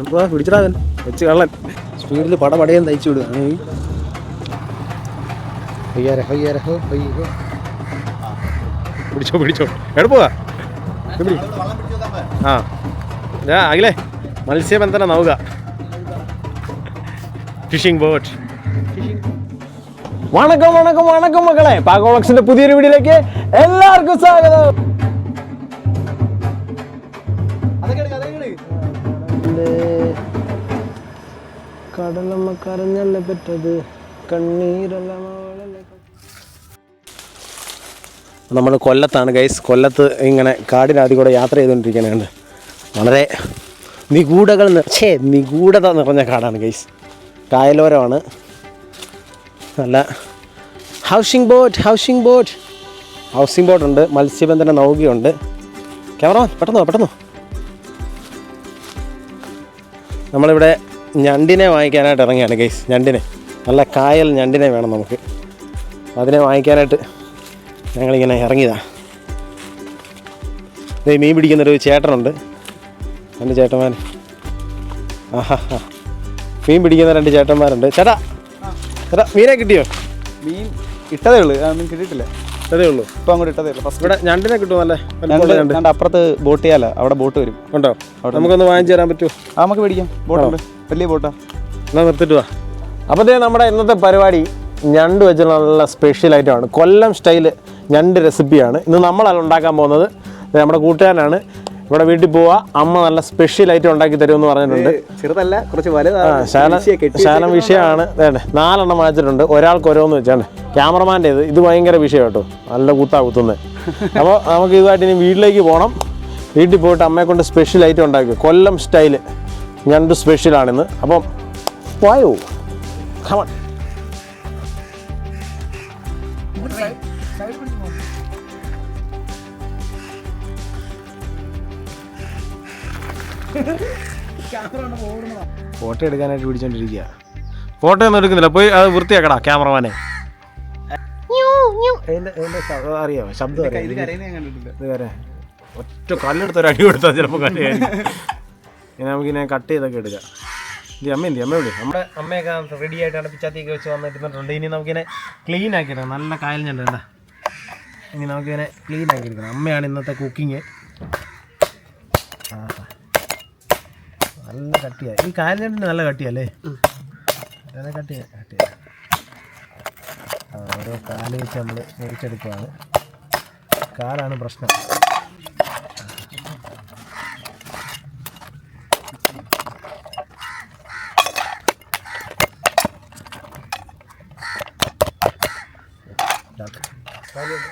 എന്തുവാ പിടിച്ചിടാവൻ വെച്ച് കള്ളൻ. സ്പീഡിൽ പട പടയും തയ്ച്ചു വിടുക പിടിച്ചോ പിടിച്ചോ. എവിടെ. ആ. ഇതാ അഖിലേ. മത്സ്യബന്ധന നൗക. ഫിഷിംഗ് ബോട്ട് വണക്കം വണക്കം വണക്കം മക്കളെ. പാകോളക്സിന്റെ പുതിയൊരു വീഡിയോയിലേക്ക് എല്ലാവർക്കും സ്വാഗതം. കടലമ്മ കരഞ്ഞല്ലേ പറ്റത്. കണ്ണീരല്ല നമ്മൾ കൊല്ലത്താണ് ഗൈസ് കൊല്ലത്ത് ഇങ്ങനെ കാടിനകത്ത് കൂടെ യാത്ര ചെയ്തുകൊണ്ടിരിക്കുകയാണ് വളരെ നിഗൂഢകൾ ഛേ നിഗൂഢത നിറഞ്ഞ കാടാണ് ഗൈസ് കായലോരമാണ്. നല്ല housing boat housing boat housing ബോട്ടുണ്ട് മത്സ്യബന്ധന നൗകയുണ്ട്. ക്യാമറ പെട്ടെന്നോ പെട്ടെന്നോ നമ്മളിവിടെ ഞണ്ടിനെ വാങ്ങിക്കാനായിട്ട് ഇറങ്ങിയാണ് ഗൈസ് ഞണ്ടിനെ. നല്ല കായൽ ഞണ്ടിനെ വേണം നമുക്ക്. അതിനെ വാങ്ങിക്കാനായിട്ട് ഞങ്ങളിങ്ങനെ ഇറങ്ങിയതാണ് ദേ മീൻ പിടിക്കുന്നൊരു ചേട്ടനുണ്ട്. രണ്ട് ചേട്ടന്മാർ ആഹാ മീൻ പിടിക്കുന്ന രണ്ട് ചേട്ടന്മാരുണ്ട്. ചേട്ടാ ചേട്ടാ മീനെ കിട്ടിയോ? മീൻ ഇട്ടതേ ഉള്ളൂ. ആ, മീൻ കിട്ടിയിട്ടില്ല. ഇട്ടതേ ഉള്ളൂ. ഇപ്പൊ അങ്ങോട്ട് ഇട്ടതേ ഉള്ളൂ. ഫസ്റ്റ് ഇവിടെ ഞണ്ടിനെ വലിപ്പമുള്ള ഞണ്ട് ഞണ്ട്. അപ്പുറത്ത് ബോട്ട് ചെയ്യാലോ. അവിടെ ബോട്ട് വരും. ഉണ്ടോ? നമുക്കൊന്ന് വാങ്ങിച്ചു തരാൻ പറ്റുമോ? ആ നമുക്ക് പിടിക്കാം ബോട്ടുണ്ട്. വലിയ ബോട്ടാ എന്നാ നിർത്തിട്ട് വാ. അപ്പോൾ ദേ നമ്മുടെ ഇന്നത്തെ പരിപാടി ഞണ്ട് വെച്ചുള്ള നല്ല സ്പെഷ്യൽ ഐറ്റമാണ് കൊല്ലം സ്റ്റൈൽ ഞണ്ട് റെസിപ്പിയാണ് ഇന്ന് നമ്മളല്ല ഉണ്ടാക്കാൻ പോകുന്നത്. ദേ നമ്മുടെ കൂട്ടുകാരനാണ്. ഇവിടെ വീട്ടിൽ പോവാ. അമ്മ നല്ല സ്പെഷ്യൽ ഐറ്റം ഉണ്ടാക്കി തരുമെന്ന് പറഞ്ഞിട്ടുണ്ട്. ചെറുതല്ല കുറച്ച് വലുതാണ്. ശാല വിഷയമാണ്. വേണ്ടേ നാലെണ്ണം വാങ്ങിച്ചിട്ടുണ്ട്. ഒരാൾക്ക് ഓരോന്ന് വെച്ചാണ്. ക്യാമറമാന്റെ ഇത്. ഇത് ഭയങ്കര വിഷയം കേട്ടോ. നല്ല കൂട്ടാ കുത്തുന്നത് അപ്പോൾ നമുക്ക് ഇതുമായിട്ട് ഇനി വീട്ടിലേക്ക് പോകണം വീട്ടിൽ പോയിട്ട് അമ്മയെ കൊണ്ട് സ്പെഷ്യൽ ഐറ്റം ഉണ്ടാക്കി. കൊല്ലം സ്റ്റൈൽ ഞണ്ട് സ്പെഷ്യലാണിന്ന്. അപ്പം വായോ. കമൺ ഫോട്ടോ എടുക്കാനായിട്ട് പിടിച്ചോണ്ടിരിക്കുക ഫോട്ടോ ഒന്നും എടുക്കുന്നില്ല. പോയി അത് വൃത്തിയാക്കടാ ക്യാമറമാനെ. അറിയാമോ ശബ്ദം വരെ. ഒറ്റ കല്ലെടുത്ത് ഒരു അടി കൊടുത്താൽ ചിലപ്പോൾ കട്ടിയായിരിക്കും ഇനി നമുക്കിനെ കട്ട് ചെയ്തൊക്കെ എടുക്കാം. ഇത് അമ്മ എന്തി അമ്മ വിളി നമ്മുടെ അമ്മയൊക്കെ റെഡി ആയിട്ടാണ് പിച്ചാത്തിയൊക്കെ വെച്ച് വന്നിരുന്നിട്ടുണ്ട്. ഇനി നമുക്കിനെ ക്ലീൻ ആക്കി എടുക്കാം നല്ല കായൽ ഞണ്ട് എന്താ ഇനി നമുക്കിങ്ങനെ ക്ലീൻ ആക്കി എടുക്കണം അമ്മയാണ് ഇന്നത്തെ കുക്കിങ് നല്ല കട്ടിയാ. ഈ കായൽ ഞണ്ടിന് നല്ല കട്ടിയല്ലേ നല്ല കട്ടിയാ കട്ടിയാ. ആ, ഓരോ കാൽ വെച്ച് നമ്മൾ മുറിച്ചെടുക്കുകയാണ് കാലാണ് പ്രശ്നം ഇതാക്ക്. കാലുണ്ട്.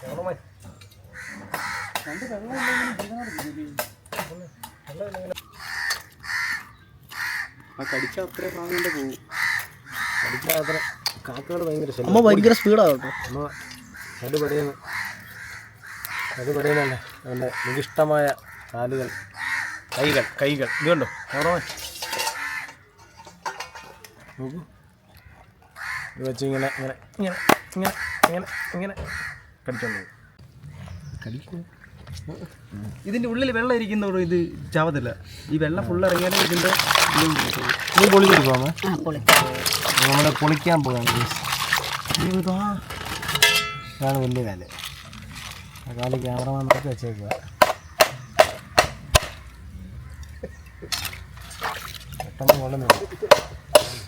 ക്യാമറമാൻ. ആ കടിച്ച അത്ര പ്രാണിന്റെ പോകും അടിക്കാൻ അത്ര കാക്കകൾ ഭയങ്കര ശല്യം. അമ്മ ഭയങ്കര സ്പീഡാണ് കേട്ടോ. അമ്മ അത് പടയുന്നു അത് പടയുന്നല്ലേ അവന്റെ നികിഷ്ടമായ കാലുകൾ കൈകൾ കൈകൾ. ഇത് കണ്ടോ? ഓർമ്മ? നോക്കൂ. ഇത് വെച്ച് ഇങ്ങനെ ഇങ്ങനെ ഇങ്ങനെ ഇങ്ങനെ ഇങ്ങനെ ഇങ്ങനെ കടിച്ചോണ്ട് പോകും. ഇതിന്റെ ഉള്ളിൽ വെള്ളം ഇരിക്കുന്നതോട് ഇത് ചാവത്തില്ല. ഈ വെള്ളം ഫുൾ ഇറങ്ങിയാലും ഇതിന്റെ ഇത് നമ്മുടെ പൊളിക്കാൻ പോകാം ഇതാണ് വലിയ കാൽ. ആ കാൽ ക്യാമറമാൻ നോക്കി വെച്ചേക്കുക പെട്ടെന്ന് കൊള്ളുന്നു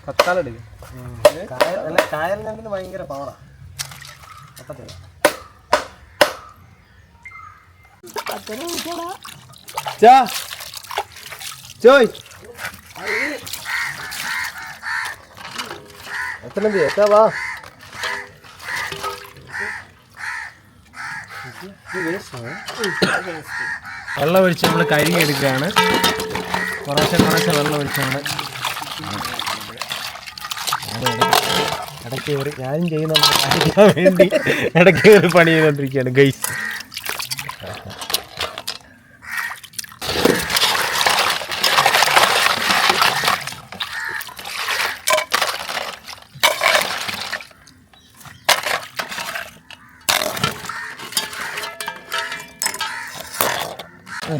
കത്താലെടുക്കും. കായൽ ഭയങ്കര പവറാ പറ്റത്തില്ല ചാ. Chơi. എത്ര എന്ത് എത്താ വാ. വെള്ളം ഒഴിച്ച് നമ്മൾ കഴുകിയെടുക്കുകയാണ്. കുറേശ്ശെ കുറേശ്ശെ വെള്ളം ഒഴിച്ച് നമ്മൾ ഇടയ്ക്ക് ഒരു ഞാനും കാണിക്കാൻ വേണ്ടി ഇടയ്ക്ക് ഒരു പണി ചെയ്തുകൊണ്ടിരിക്കുകയാണ് ഗൈസ്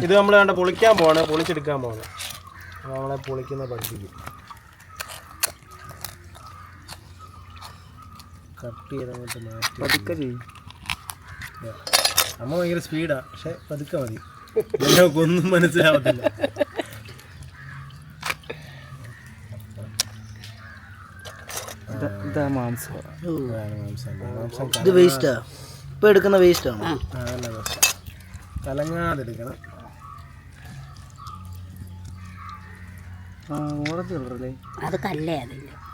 ഇത് നമ്മൾ കണ്ട പൊളിക്കാൻ പോവാണ് പൊളിച്ചെടുക്കാൻ പോവാണ്. നമ്മളെ പൊളിക്കുന്ന പഠിപ്പിക്കും. കട്ട് ചെയ്ത് അങ്ങോട്ട് മാറ്റി പതുക്കെ ചെയ്യും. അമ്മ ഭയങ്കര സ്പീഡാ പക്ഷെ പതുക്കെ മതി. ഒന്നും മനസ്സിലാവത്തില്ല. ഇതാ വേസ്റ്റാ ഇപ്പൊ എടുക്കുന്ന വേസ്റ്റാണ് കലങ്ങാതെ ആ, ഓറഞ്ച് കളറല്ലേ അത് കല്ലേ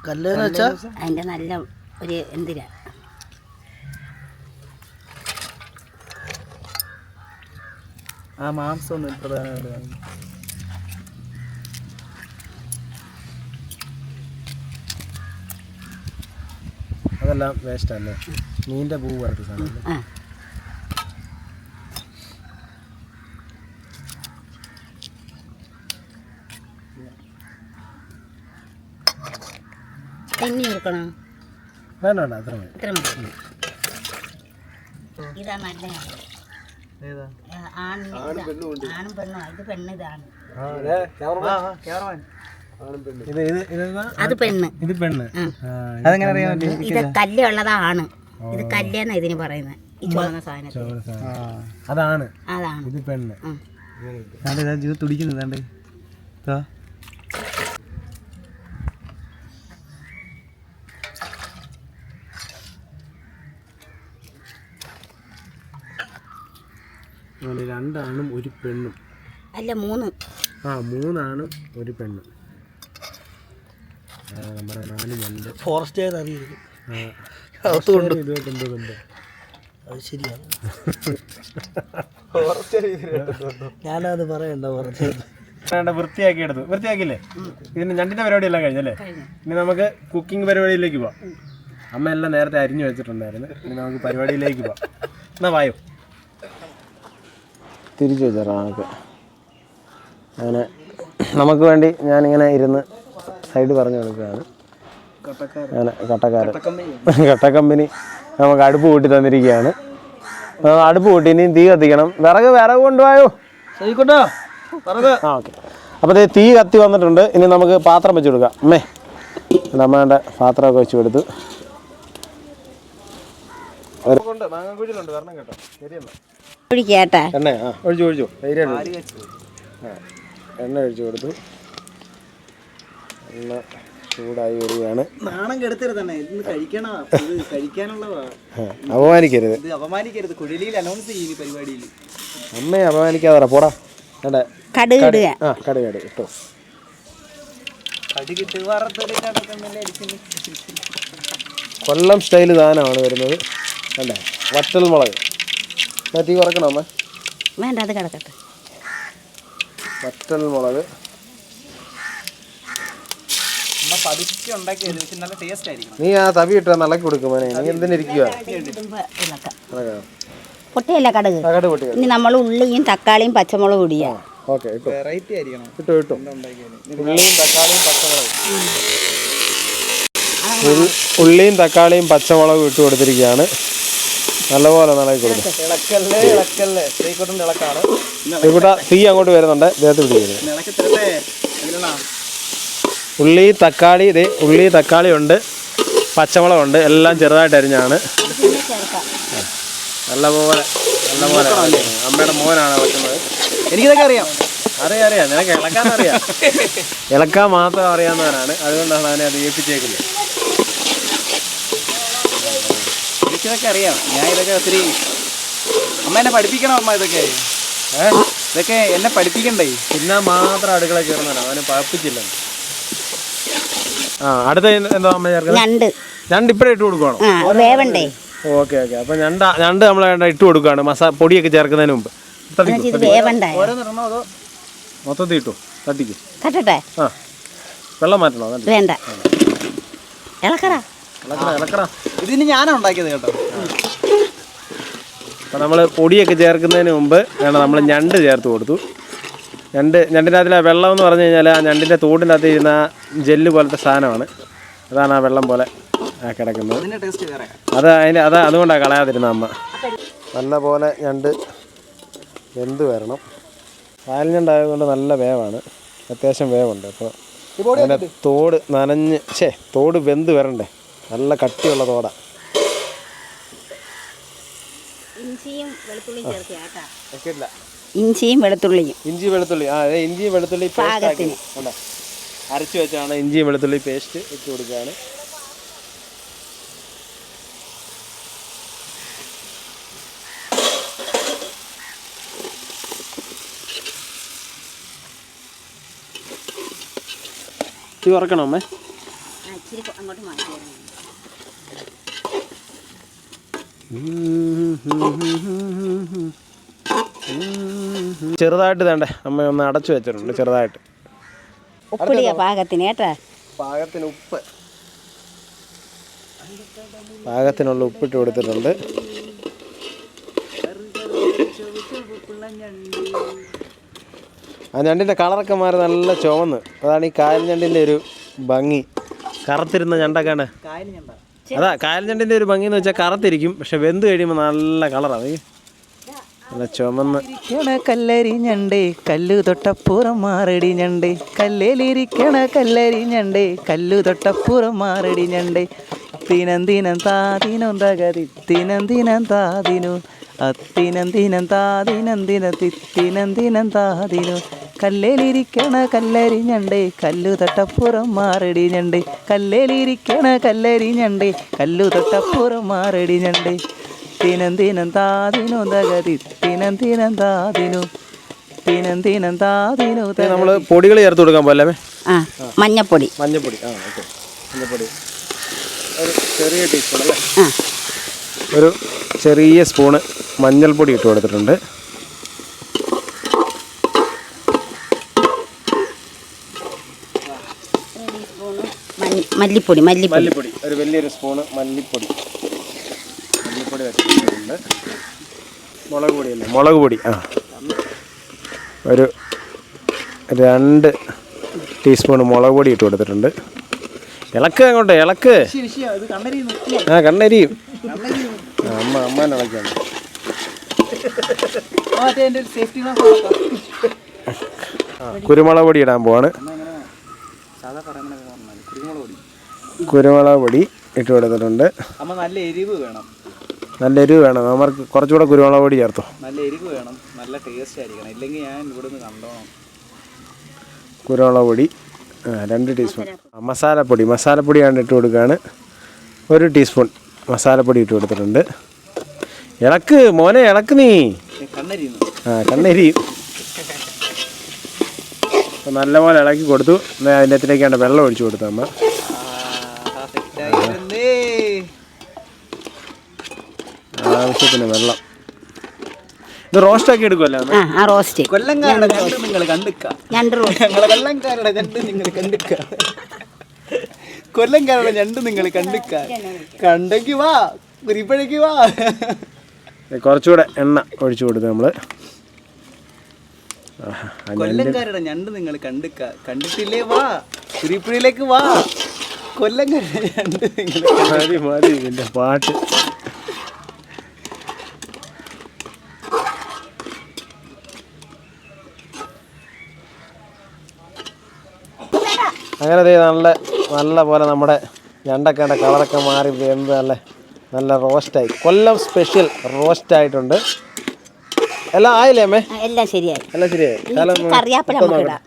കല്ലെന്ന് വെച്ചാ? അതിന്റെ നല്ല ഒരു എന്തിനാ? ആ മാംസം പ്രധാനമായിട്ട് അതെല്ലാം വേസ്റ്റ് അല്ലേ? മീന്റെ പൂ പറഞ്ഞ സാധനം ആ കൊടുക്കണോ വേണ്ട വേണ്ട അത്ര മതി. ഇത്ര മതി. ഇതാ നല്ല ആണ് പെണ്ണോ ഇത് പെണ്ണ് ഇതാണ്. അതെ, പെണ്ണ്. ഇത് പെണ്ണ്. അതെങ്ങനെ അറിയാൻ പറ്റും ഇത് കല്ലുള്ളതാ ആണ്. ഇത് കല്ലെന്നാ ഇതിന് പറയുന്നത്. ഈ ചുവന്ന സാധനം. അതാണ്. അതാണ്. ഇത് പെണ്ണ്. തുടിക്കുന്നത് രണ്ടാണും ഒരു പെണ്ണും. അല്ല മൂന്ന്. ആ മൂന്നാണും ഒരു പെണ്ണും. ആ, നമ്മുടെ നാല് ഞണ്ട് ഫോറസ്റ്റ് അറിയിരിക്കും അറിയില്ല. ആ, അകത്ത് കൊണ്ട്. ഇതുമായിട്ട് എന്തോ ബന്ധം അത് ശരിയാണ്. ഞാനത് പറയണ്ട പറഞ്ഞു വേണ്ട വൃത്തിയാക്കി എടുത്തു വൃത്തിയാക്കില്ലേ ഇതിന് ഞണ്ടിന്റെ പരിപാടി എല്ലാം കഴിഞ്ഞല്ലേ? ഇനി നമുക്ക് കുക്കിംഗ് പരിപാടിയിലേക്ക് പോവാം. അമ്മ എല്ലാം നേരത്തെ അരിഞ്ഞു വെച്ചിട്ടുണ്ടായിരുന്നു. ഇനി നമുക്ക് പരിപാടിയിലേക്ക് പോവാം. എന്നാ വായോ? തിരിച്ചു വെച്ചാൽ നമുക്ക്. അങ്ങനെ നമുക്ക് വേണ്ടി ഞാനിങ്ങനെ ഇരുന്ന് സൈഡ് പറഞ്ഞു കൊടുക്കുകയാണ്. അങ്ങനെ കട്ടക്കാരൻ. കട്ടക്കമ്പനി നമുക്ക് അടുപ്പ് കൂട്ടി തന്നിരിക്കുകയാണ്. അടുപ്പ് കൂട്ടി ഇനിയും തീ കത്തിക്കണം. വിറക് വിറക് കൊണ്ടുപോയോ? ആ ഓക്കെ. അപ്പോൾ തീ കത്തി വന്നിട്ടുണ്ട്. ഇനി നമുക്ക് പാത്രം വെച്ച് കൊടുക്കാം. അമ്മേ. അമ്മേന്റെ പാത്രമൊക്കെ വെച്ച് കൊടുത്തു. മാങ്ങാക്കുഴിയിലുണ്ട്. വരണം കേട്ടോ. ശരിയല്ല ഒഴിക്കേട്ടാ എണ്ണ ആ ഒഴിച്ചു ഒഴിച്ചു. ധൈര്യം ആ എണ്ണ ഒഴിച്ചു കൊടുത്തു. എണ്ണ ചൂടായി വരികയാണ്. നാണം കെടുത്തരുത് തന്നെ ഇന്ന് കഴിക്കണ? ഇത് കഴിക്കാനുള്ളതാ. അപമാനിക്കരുത്. ഇത് അപമാനിക്കരുത്. കുഴലിയിൽ അനൗൺസ് ചെയ്യും ഈ പരിപാടിയിൽ. അമ്മയെ അപമാനിക്കാതെ പോടാ. വേണ്ട? കടുക് ഇടുക. ആ ഇട്ടോ. കടുകിട്ട് കൊല്ലം സ്റ്റൈൽ സാധനമാണ് വരുന്നത്. വേണ്ടേ? വറ്റൽ മുളക്. തീ കുറക്കണോ അമ്മ? വേണ്ട അത് കിടക്കട്ടെ. വറ്റൽ മുളക്. നീ ആ തവി ഇട്ട് ഇളക്കി കൊടുക്കും മോനെ നീ എന്തിനിരിക്കുക പൊട്ടിയല്ല കടുക്? ഇനി നമ്മൾ ഉള്ളിയും തക്കാളിയും പച്ചമുളകും ഇടിയാ ഓക്കെ ഇട്ടോ. വെറൈറ്റി ആയിരിക്കണം. ഇട്ടോ ഇട്ടോ. ഉള്ളിയും തക്കാളിയും പച്ചമുളകും. ഉള്ളിയും തക്കാളിയും പച്ചമുളകും ഇട്ട് കൊടുത്തിരിക്കുകയാണ്. നല്ലപോലെ ഇളക്കി കൊടുക്കും. ഇളക്കല്ലേ ഇളക്കല്ലേ. ശ്രീകോട്ടന്റെ ഇളക്കാണ്. ഇവിടെ തീ അങ്ങോട്ട് വരുന്നുണ്ട്. ദേഹത്ത് പിടിക്കരുത് ഇളക്കി തരട്ടെ അതിലാ ഉള്ളി തക്കാളി ഇതേ ഉള്ളി തക്കാളി ഉണ്ട്. പച്ചമുളകുണ്ട് എല്ലാം ചെറുതായിട്ട് അരിഞ്ഞാണ്. നല്ലപോലെ നല്ലപോലെ അമ്മയുടെ മോനാണ് വെക്കുന്നത് എനിക്കിതൊക്കെ അറിയാം. അറിയാം അറിയാം. നിനക്ക് ഇളക്കാൻ അറിയാം. ഇളക്കാൻ മാത്രം അറിയാവുന്നവനാണ്. അതുകൊണ്ടാണ് അവനെ അത് ഏൽപ്പിച്ചേക്കുന്നത്. എനിക്കിതൊക്കെ അറിയാം ഞാൻ ഇതൊക്കെ ഒത്തിരി അമ്മ എന്നെ പഠിപ്പിക്കണം അമ്മ ഇതൊക്കെ? ഇതൊക്കെ എന്നെ പഠിപ്പിക്കണ്ടേ? പിന്നെ മാത്രം അടുക്കള കയറുന്നതാണ് അവനെ പഠിപ്പിച്ചില്ല. ആ അടുത്ത എന്താ അമ്മ ചേർക്കുന്നത് ഞണ്ട്. ഞണ്ട് ഇപ്പഴേ ഇട്ട് അത് വേവണ്ടേ? Okay okay. അപ്പൊ ഞണ്ട ഞണ്ട് നമ്മൾ വേണ്ട ഇട്ട് കൊടുക്കുകയാണ്. മസാല പൊടിയൊക്കെ ചേർക്കുന്നതിന് മുമ്പ്. മൊത്തത്തിൽ ഇട്ടു? തട്ടിക്കും. ആ. വെള്ളം മാറ്റണോ? വേണ്ട. ഇളക്കടാ. ഇതിന് ഞാനാ ഉണ്ടാക്കിയത് കേട്ടോ. അപ്പം നമ്മൾ പൊടിയൊക്കെ ചേർക്കുന്നതിന് മുമ്പ് വേണം നമ്മൾ ഞണ്ട് ചേർത്ത് കൊടുത്തു. ഞണ്ട് ഞണ്ടിന്റെ അതിലെ വെള്ളം എന്ന് പറഞ്ഞു കഴിഞ്ഞാൽ ആ ഞണ്ടിന്റെ തോടിന്റെ അകത്ത് ഇരുന്ന ജെല്ല് പോലത്തെ സാധനമാണ്. അതാണ് ആ വെള്ളം പോലെ കിടക്കുന്നത്. ടേസ്റ്റ് വേറെ. അത് അതിന്റെ അത് അതുകൊണ്ടാണ് കളയാതിരുന്ന അമ്മ. നല്ല പോലെ ഞണ്ട് വെന്ത് വരണം. പാൽ ഞണ്ടായതുകൊണ്ട് നല്ല വേവാണ്. അത്യാവശ്യം വേവുണ്ട്. അപ്പോൾ അതിന്റെ തോട് നനഞ്ഞ് ഛേ തോട് വെന്ത് വരണ്ടേ? നല്ല കട്ടിയുള്ള തോട. ഇഞ്ചിയും വെളുത്തുള്ളിയും ഇഞ്ചിയും വെളുത്തുള്ളിയും. ഇഞ്ചി വെളുത്തുള്ളി ആ അതെ ഇഞ്ചി വെളുത്തുള്ളി പാകത്തിന്. അരച്ച് വെച്ചാണ് ഇഞ്ചി വെളുത്തുള്ളി പേസ്റ്റ് ഇട്ട് കൊടുക്കുകയാണ് ഇത് ഉറക്കണം അമ്മേ? അങ്ങോട്ട് മാറ്റി ചെറുതായിട്ട് വേണ്ടേ അമ്മ ഒന്ന് അടച്ചു വെച്ചിട്ടുണ്ട് ചെറുതായിട്ട്. ഉപ്പിടിയ പാകത്തിന് കേട്ടാ. പാകത്തിന് ഉപ്പ്. പാകത്തിനുള്ള ഉപ്പിട്ട് കൊടുത്തിട്ടുണ്ട്. ആ ഞണ്ടിന്റെ കളറൊക്കെ മാറി നല്ല ചുവന്ന്. അതാണ് ഈ കായൽ ഞണ്ടിന്റെ ഒരു ഭംഗി. കറുത്തിരുന്ന ഞണ്ടൊക്കെയാണ് കായൽ ഞണ്ട. അതാ കായൽ ഞണ്ടിന്റെ ഒരു ഭംഗി എന്ന് വെച്ചാൽ കറുത്തിരിക്കും പക്ഷെ വെന്ത് കഴിയുമ്പോൾ നല്ല കളറാണ്. നല്ല ചുമന്ന്. കല്ലരി ഞണ്ടേ കല്ലു തൊട്ടപ്പുറം മാറടി ഞണ്ടേ കല്ലേലിരിക്കണ കല്ലരി ഞണ്ടേ കല്ലു തൊട്ടപ്പുറം മാറടി ഞണ്ടേ തിനം ദിനം താതിനും തകതി തിനം ദിനം താതിനു അത്തിനം ദിനം താതിനം ദിന തിത്തിനം ദിനം. താതിനു കല്ലേലിരിക്കണ കല്ലരി ഞണ്ടേ കല്ലു തട്ടപ്പുറം മാറടി ഞണ്ടേ കല്ലേലിരിക്കണ കല്ലരി ഞണ്ടേ കല്ലു തട്ടപ്പുറം മാറടി ഞണ്ടേ തിനം ദിനം താതിനു തകതി തിനം ദിനം. താതിനു തിനം തിനം താതിനു നമ്മൾ പൊടികൾ ചേർത്ത് കൊടുക്കാൻ പോലെ ആ മഞ്ഞപ്പൊടി. മഞ്ഞപ്പൊടി. ആ ഓക്കെ. മഞ്ഞപ്പൊടി. ഒരു ചെറിയ ടീസ്പൂൺ അല്ലേ? ആ. ഒരു ചെറിയ സ്പൂണ് മഞ്ഞൾപ്പൊടി ഇട്ട് കൊടുത്തിട്ടുണ്ട്. മല്ലിപ്പൊടി മല്ലിപ്പൊടി. മല്ലിപ്പൊടി ഒരു വലിയൊരു സ്പൂണ് മല്ലിപ്പൊടി. മല്ലിപ്പൊടി വെച്ചിട്ടുണ്ട്. മുളക് പൊടിയല്ലേ മുളക് പൊടി ആ. ഒരു രണ്ട് ടീസ്പൂൺ മുളക് പൊടി ഇട്ട് കൊടുത്തിട്ടുണ്ട്. ഇളക്ക് അങ്ങോട്ട് ഇളക്ക്. ആ കണ്ണരിയും. അമ്മ ആ കുരുമുളക് പൊടി ഇടാൻ പോവാണ്. കുരുമുളക് പൊടി ഇട്ട് കൊടുത്തിട്ടുണ്ട്. അമ്മ നല്ല എരിവ് വേണം. നല്ല എരിവ് വേണം നമുക്ക് കുറച്ചുകൂടെ കുരുമുളക് പൊടി ചേർത്തോ. നല്ല എരിവ് വേണം നല്ല ടേസ്റ്റ് ആയിരിക്കണം ഇല്ലെങ്കിൽ ഞാൻ ഇവിടെ നിന്ന് കണ്ടോണം കുരുമുളക് പൊടി രണ്ട് ടീസ്പൂൺ. മസാലപ്പൊടി മസാലപ്പൊടിയാണ് ഇട്ട് കൊടുക്കുകയാണ്. ഒരു ടീസ്പൂൺ മസാലപ്പൊടി ഇട്ട് കൊടുത്തിട്ടുണ്ട്. ഇളക്ക് മോനെ ഇളക്ക് നീ. ആ കണ്ണരി അപ്പോൾ നല്ലപോലെ ഇളക്കി കൊടുത്തു. എന്നാ അതിന്റെ അകത്തിലേക്കാണ് വെള്ളം ഒഴിച്ചു കൊടുത്തു അമ്മ ആവശ്യത്തിന് വെള്ളം. ഇത് റോസ്റ്റ് ആക്കി എടുക്കുമല്ലോ ആ റോസ്റ്റ് കൊല്ലംകാരുടെ ഞണ്ട് നിങ്ങൾ കണ്ടിക്ക. ഞണ്ട് റോസ്റ്റ് ഞങ്ങളെ ഞണ്ട് നിങ്ങൾ കണ്ടിക്ക. കൊല്ലംകാരുടെ ഞണ്ട് നിങ്ങൾ കണ്ടിക്ക കണ്ടെങ്കി വാ കുരിപ്പഴയ്ക്ക് വാ. കുറച്ചുകൂടെ എണ്ണ ഒഴിച്ചു കൊടുത്ത് നമ്മൾ. കൊല്ലംകാരുടെ ഞണ്ട്. നിങ്ങൾ കണ്ടിക്ക കണ്ടിട്ടില്ലേ വാ? കുരിപ്പുഴയിലേക്ക് വാ. കൊല്ലംകാരുടെ ഞണ്ട് നിങ്ങൾ പാട്ട്. അങ്ങനെ നല്ല നല്ല പോലെ നമ്മുടെ ഞണ്ടക്കേണ്ട കളറൊക്കെ മാറി വെന്ത് നല്ല നല്ല റോസ്റ്റായി. കൊല്ലം സ്പെഷ്യൽ റോസ്റ്റ് ആയിട്ടുണ്ട് എല്ലാം ആയില്ലേ അമ്മേ? എല്ലാം ശരിയായി. എല്ലാം ശരിയായി. ഇടാം.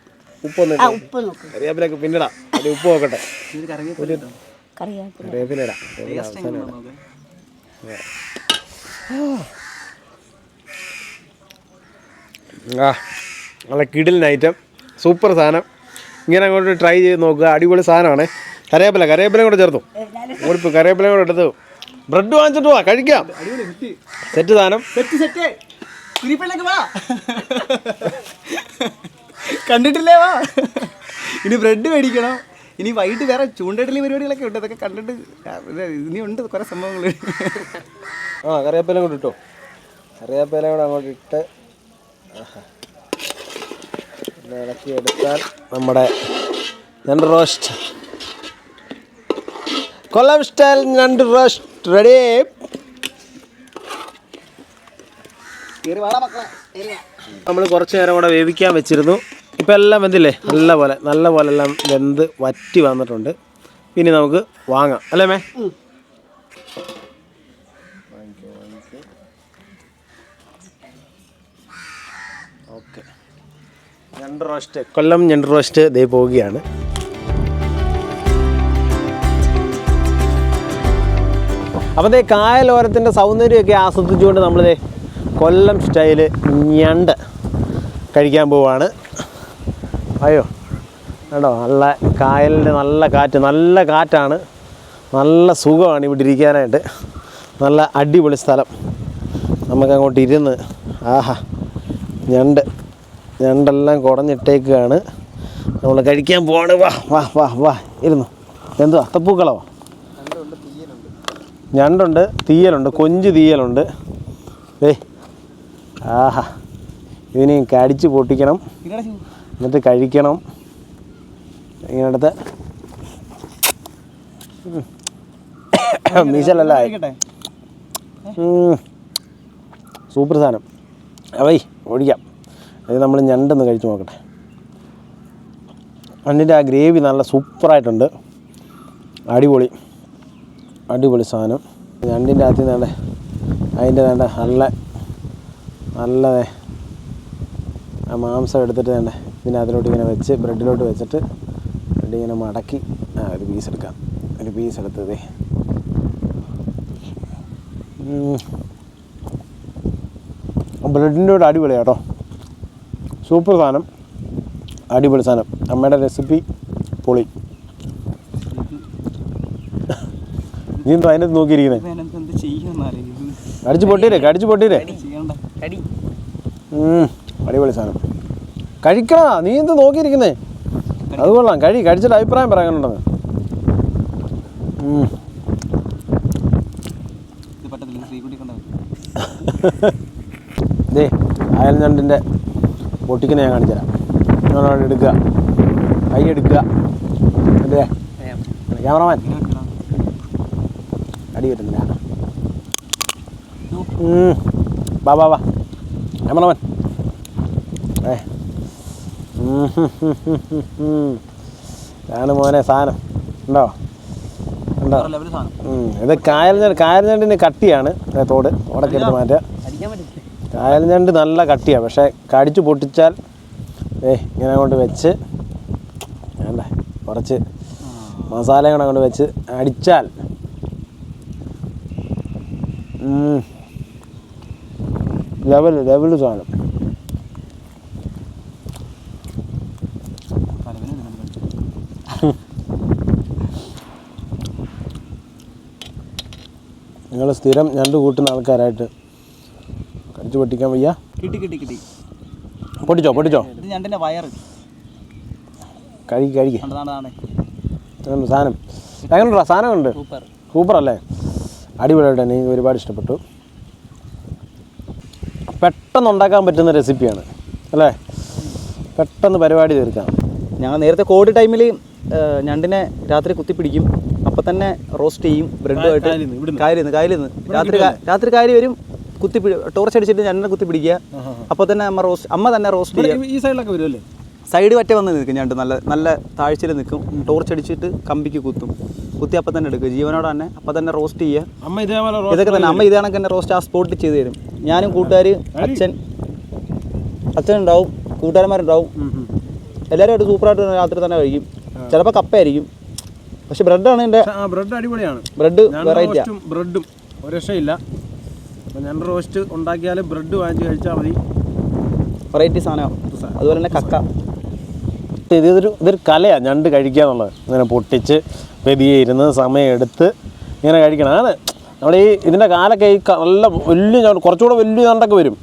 ഉപ്പൊന്നും കറിവേപ്പിലൊക്കെ പിന്നിടാം. ഒരു ഉപ്പ് നോക്കട്ടെ. ഇടാം. ആ നല്ല കിടിലിന് ഐറ്റം. സൂപ്പർ സാധനം. ഇങ്ങനെ അങ്ങോട്ട് ട്രൈ ചെയ്ത് നോക്കുക. അടിപൊളി സാധനമാണ്. കറിവേപ്പില കറിവേപ്പില കൂടെ ചേർത്തു. ഓടിപ്പ് കറിവേപ്പില കൂടെ എടുത്തു ബ്രെഡ് വാങ്ങിച്ചിട്ട് വാ കഴിക്കാം. സെറ്റ് സാധനം. കണ്ടിട്ടില്ലേ വാ? ഇനി ബ്രെഡ് മേടിക്കണം. ഇനി വൈകിട്ട് വേറെ ചൂണ്ടയിടലി പരിപാടികളൊക്കെ ഉണ്ട്. അതൊക്കെ കണ്ടിട്ട് ഇനിയുണ്ട് ഇനി ഉണ്ട് കുറേ സംഭവങ്ങൾ. ആ കറിവേപ്പില കൂടെ ഇട്ടോ. കറിവേപ്പില കൂടെ അങ്ങോട്ട് ഇട്ട്. ആഹാ. ഒന്ന് ഇളക്കി എടുത്താൽ നമ്മുടെ ഞണ്ട് റോസ്റ്റ് കൊല്ലം സ്റ്റൈൽ ഞണ്ട് റോസ്റ്റ് റെഡി നമ്മൾ കുറച്ച് നേരം കൂടെ വേവിക്കാൻ വെച്ചിരുന്നു. ഇപ്പം എല്ലാം വെന്തില്ലേ? നല്ല പോലെ നല്ല പോലെ എല്ലാം വെന്ത് വറ്റി വന്നിട്ടുണ്ട്. ഇനി നമുക്ക് വാങ്ങാം. അല്ലേ മേ ഓക്കെ കൊല്ലം ഞണ്ട് റോസ്റ്റ് ദേ പോവുകയാണ്. അപ്പോൾ ദേ കായലോരത്തിന്റെ സൗന്ദര്യമൊക്കെ ആസ്വദിച്ചുകൊണ്ട് നമ്മൾ ദേ കൊല്ലം സ്റ്റൈൽ ഞണ്ട് കഴിക്കാൻ പോവാണ്. അയ്യോ കേട്ടോ നല്ല കായലിന്റെ നല്ല കാറ്റ് നല്ല കാറ്റാണ്. നല്ല സുഖമാണ് ഇവിടെ ഇരിക്കാനായിട്ട്. നല്ല അടിപൊളി സ്ഥലം. നമുക്കങ്ങോട്ട് ഇരുന്ന് ആഹാ ഞണ്ട് ഞണ്ടെല്ലാം കുടഞ്ഞിട്ടേക്കാണ്. നമ്മൾ കഴിക്കാൻ പോവാണ്. വാ വാ വാ വാ. ഇരുന്നു. എന്തുവാ? അത്തപ്പൂക്കളവാ ഞണ്ടുണ്ട് തീയലുണ്ട് കൊഞ്ച് തീയലുണ്ട്. ഏ ആഹാ. ഇതിനെ കടിച്ച് പൊട്ടിക്കണം. എന്നിട്ട് കഴിക്കണം. ഇങ്ങനത്തെ. മീശലല്ല. സൂപ്പർ സാധനം. അവൈ ഒഴിക്കാം. ഇത് നമ്മൾ ഞണ്ടൊന്ന് കഴിച്ച് നോക്കട്ടെ. ഞണ്ടിന്റെ ആ ഗ്രേവി നല്ല സൂപ്പറായിട്ടുണ്ട്. അടിപൊളി. അടിപൊളി സാധനം. ഞണ്ടിന്റെ അകത്ത് നല്ല അതിന്റെ നല്ല നല്ല ദേ ആ മാംസം എടുത്തിട്ട് വേണ്ടേ അതിലോട്ട് ഇങ്ങനെ വെച്ച് ബ്രെഡിലോട്ട് വെച്ചിട്ട് ബ്രെഡ് ഇങ്ങനെ മടക്കി ആ ഒരു പീസ് എടുക്കാം. ഒരു പീസ് എടുത്തത് ബ്രെഡിന്റെ കൂടെ അടിപൊളിയാട്ടോ. സൂപ്പർ സാധനം. അടിപൊളി സാധനം. അമ്മയുടെ റെസിപ്പി പൊളി. നീ എന്തോ അതിനകത്ത് നോക്കിയിരിക്കുന്നത് അടിച്ചു പൊട്ടിയില്ലേ കടിച്ചു പൊട്ടിയില്ലേ അടിപൊളി സാധനം. കഴിക്കണ നീ എന്ത് നോക്കിയിരിക്കുന്നേ? അത് കൊള്ളാം കഴി കഴിച്ചിട്ട് അഭിപ്രായം പറയാനുണ്ടെന്ന് ദേ അയൽ ഞണ്ടിന്റെ പൊട്ടിക്കുന്ന ഞാൻ കാണിച്ചു തരാം എടുക്കുക. കൈ എടുക്കുക. അല്ലേ? ക്യാമറമാൻ. അടി വരുന്നില്ല. വാ വാ വാ. ക്യാമറമാൻ. ഏ. ഇതാണ് മോനെ സാധനം. ഉണ്ടോ ഉണ്ടോ. ഇത് കായൽ കായൽ ഞണ്ടിന് കട്ടിയാണ്. തോട്. തോടൊക്കെ എടുത്ത് മാറ്റുക. കായൽ ഞണ്ട് നല്ല കട്ടിയാണ് പക്ഷേ കടിച്ചു പൊട്ടിച്ചാൽ ഏ ഇങ്ങനെ കൊണ്ട് വെച്ച് വേണ്ട കുറച്ച് മസാല കൂടെ കൊണ്ട് വെച്ച് അടിച്ചാൽ. ലെവൽ ലെവൽ സാധനം. നിങ്ങൾ സ്ഥിരം ഞണ്ട് കൂട്ടുന്ന ആൾക്കാരായിട്ട് കടിച്ചു പൊട്ടിക്കാൻ വയ്യ. കിട്ടി കിട്ടി കിട്ടി. പൊട്ടിച്ചോ പൊട്ടിച്ചോ? ഇത് ഞണ്ടിന്റെ വയറ് കഴുകി കഴുകി. സാധനം അങ്ങനെ സാധനം. എങ്ങനെയുണ്ടാ? സാധനമുണ്ട് സൂപ്പർ സൂപ്പർ അല്ലേ അടിപൊളിയായിട്ട് എനിക്ക് ഒരുപാട് ഇഷ്ടപ്പെട്ടു. പെട്ടെന്ന് ഉണ്ടാക്കാൻ പറ്റുന്ന റെസിപ്പിയാണ് അല്ലേ? പെട്ടെന്ന് പരിപാടി തീർക്കാം. ഞങ്ങൾ നേരത്തെ കോവിഡ് ടൈമിൽ ഞണ്ടിനെ രാത്രി കുത്തിപ്പിടിക്കും അപ്പം തന്നെ റോസ്റ്റ് ചെയ്യും ബ്രെഡുമായിട്ട് കായലിന്ന്. കായലിന്ന് കായലിന്ന്. രാത്രി രാത്രി കായൽ വരും കുത്തിപ്പിടി ടോർച്ച് അടിച്ചിട്ട് ഞണ്ടിനെ കുത്തിപ്പിടിക്കുക അപ്പോൾ തന്നെ അമ്മ റോസ്റ്റ് അമ്മ തന്നെ റോസ്റ്റ് ചെയ്യുക. ഈ സൈഡിലൊക്കെ വരുമല്ലേ? സൈഡ് വറ്റ വന്ന് നിൽക്കും ഞാൻ നല്ല നല്ല താഴ്ചയിൽ നിൽക്കും. ടോർച്ച് അടിച്ചിട്ട് കമ്പിക്ക് കുത്തും. കുത്തി അപ്പം തന്നെ എടുക്കുക. ജീവനോടെ തന്നെ അപ്പം തന്നെ റോസ്റ്റ് ചെയ്യുക. അമ്മ ഇതേപോലെ ഇതൊക്കെ തന്നെ അമ്മ ഇതാണെങ്കിൽ തന്നെ റോസ്റ്റ് ആ സ്പോട്ടിൽ ചെയ്ത് തരും. ഞാനും കൂട്ടുകാർ അച്ഛൻ അച്ഛൻ അച്ഛനുണ്ടാവും കൂട്ടുകാരന്മാരുണ്ടാവും. എല്ലാവരുമായിട്ട് സൂപ്പറായിട്ട് രാത്രി തന്നെ കഴിക്കും. ചിലപ്പോൾ കപ്പയായിരിക്കും. പക്ഷെ ബ്രെഡാണ് എന്റെ ബ്രെഡ് അടിപൊളിയാണ്. ബ്രെഡ് വെറൈറ്റിയാണ് ബ്രെഡും. ഒരു രക്ഷയില്ല അപ്പം ഞാൻ റോസ്റ്റ് ഉണ്ടാക്കിയാൽ ബ്രെഡ് വാങ്ങിച്ച് കഴിച്ചാൽ മതി. വെറൈറ്റി സാധനമാണ് അതുപോലെ തന്നെ കക്ക. ഇതൊരു ഇതൊരു കലയാണ് ഞണ്ട് കഴിക്കുക എന്നുള്ളത് ഇങ്ങനെ പൊട്ടിച്ച് പെതിയെ ഇരുന്ന് സമയം എടുത്ത് ഇങ്ങനെ കഴിക്കണം. ആണ് നമ്മുടെ ഈ ഇതിന്റെ കാലൊക്കെ ഈ നല്ല വലിയ ഞണ്ട് കുറച്ചുകൂടെ വലിയ ഞണ്ടൊക്കെ വരും.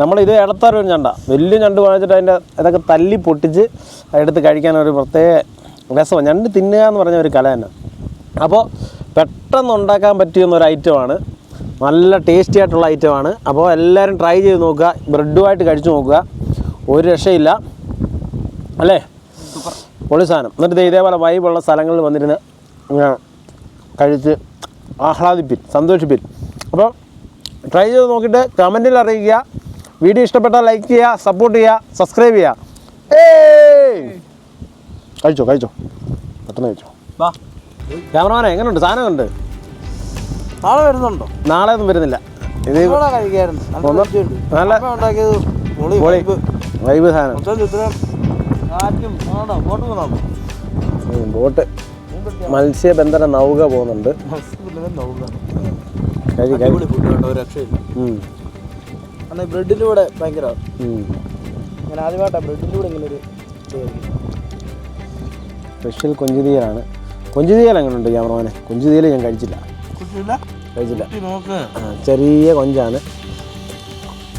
നമ്മൾ ഇത് ഇടത്താറ് ഒരു ഞണ്ട. വലിയ ഞണ്ട് വാങ്ങിച്ചിട്ട് അതിന്റെ ഇതൊക്കെ തല്ലി പൊട്ടിച്ച് എടുത്ത് കഴിക്കാൻ ഒരു പ്രത്യേക രസമാണ്. ഞണ്ട് തിന്നുക എന്ന് പറഞ്ഞ ഒരു കല തന്നെ. അപ്പോൾ പെട്ടെന്ന് ഉണ്ടാക്കാൻ പറ്റിയെന്നൊരു ഐറ്റമാണ് നല്ല ടേസ്റ്റി ആയിട്ടുള്ള ഐറ്റമാണ് അപ്പോൾ എല്ലാവരും ട്രൈ ചെയ്ത് നോക്കുക. ബ്രെഡുമായിട്ട് കഴിച്ചു നോക്കുക. ഒരു രക്ഷയില്ല. അല്ലേ? പൊളി സാധനം. എന്നിട്ട് ഇതേപോലെ വൈബുള്ള സ്ഥലങ്ങളിൽ വന്നിരുന്ന് ഇങ്ങനെ കഴിച്ച് ആഹ്ലാദിപ്പിൻ സന്തോഷിപ്പിൻ. അപ്പോൾ ട്രൈ ചെയ്ത് നോക്കിയിട്ട് കമന്റിൽ അറിയിക്കുക. വീഡിയോ ഇഷ്ടപ്പെട്ടാൽ ലൈക്ക് ചെയ്യുക സപ്പോർട്ട് ചെയ്യുക സബ്സ്ക്രൈബ് ചെയ്യുക. ഏയ്! കഴിച്ചോ കഴിച്ചോ. പെട്ടെന്ന് കഴിച്ചോ. ക്യാമറമാനെ എങ്ങനെയുണ്ട് സാധനം ഉണ്ട് നാളെ വരുന്നുണ്ടോ? നാളെ ഒന്നും വരുന്നില്ല. ഇത് നല്ല വൈബ്. സാധനം. ബോട്ട് മത്സ്യബന്ധന നൗക പോകുന്നുണ്ട്. ബ്രെഡിലൂടെ ഭയങ്കര. ഞാൻ ആദ്യമായിട്ടാണ് ബ്രെഡിലൂടെ ഇങ്ങനെ ഒരു സ്പെഷ്യൽ കൊഞ്ചുതീയലാണ്. കൊഞ്ചുതീയൽ എങ്ങനെയുണ്ട് ക്യാമറമാനെ? കൊഞ്ചുതീയൽ ഞാൻ കഴിച്ചില്ല. കഴിച്ചില്ല കുട്ടി നോക്ക് ചെറിയ കൊഞ്ചാണ്.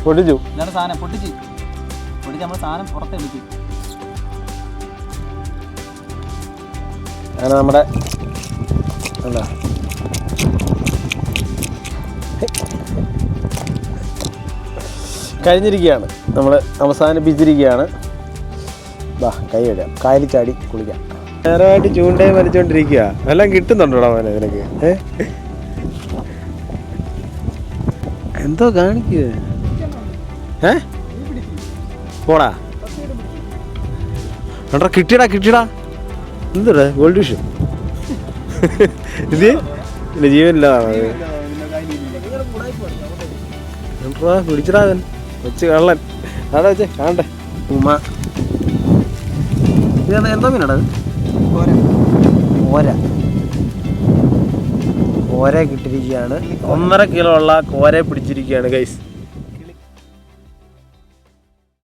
പൊടിച്ചു ഇതാണ് സാധനം? പൊട്ടിച്ച്. പൊടിച്ച് നമ്മൾ സാധനം പുറത്തെടുക്കും. അങ്ങനെ നമ്മുടെ എന്താ? കഴിഞ്ഞിരിക്കുകയാണ്. നമ്മൾ അവസാനിപ്പിച്ചിരിക്കുകയാണ്. ബാ കൈ ഇടാം കായലിൽ ചാടി കുളിക്കാം. നേരമായിട്ട് ചൂണ്ടയും വലിച്ചോണ്ടിരിക്കുക. എല്ലാം കിട്ടുന്നുണ്ടോടാ മോനെ നിനക്ക്? ഏ? എന്തോ കാണിക്കുക ഏ? പോടാ. എടാ കിട്ടിയടാ കിട്ടിയടാ. എന്തുടാ ഗോൾഡ് ഫിഷ് ഇത് എന്റെ ജീവനില്ലാതാണ് പിടിച്ചടാ അവൻ. വെച്ച് കള്ളൻ. അതാ വെച്ചേ കാണട്ടെ. ഉമ്മ. ഇതെന്താ എന്തോ മീനാടാ പോരാ. ഓര ഓര കിട്ടിയിരിക്കുകയാണ്. ഒന്നര കിലോ ഉള്ള കോര പിടിച്ചിരിക്കുകയാണ് ഗൈസ്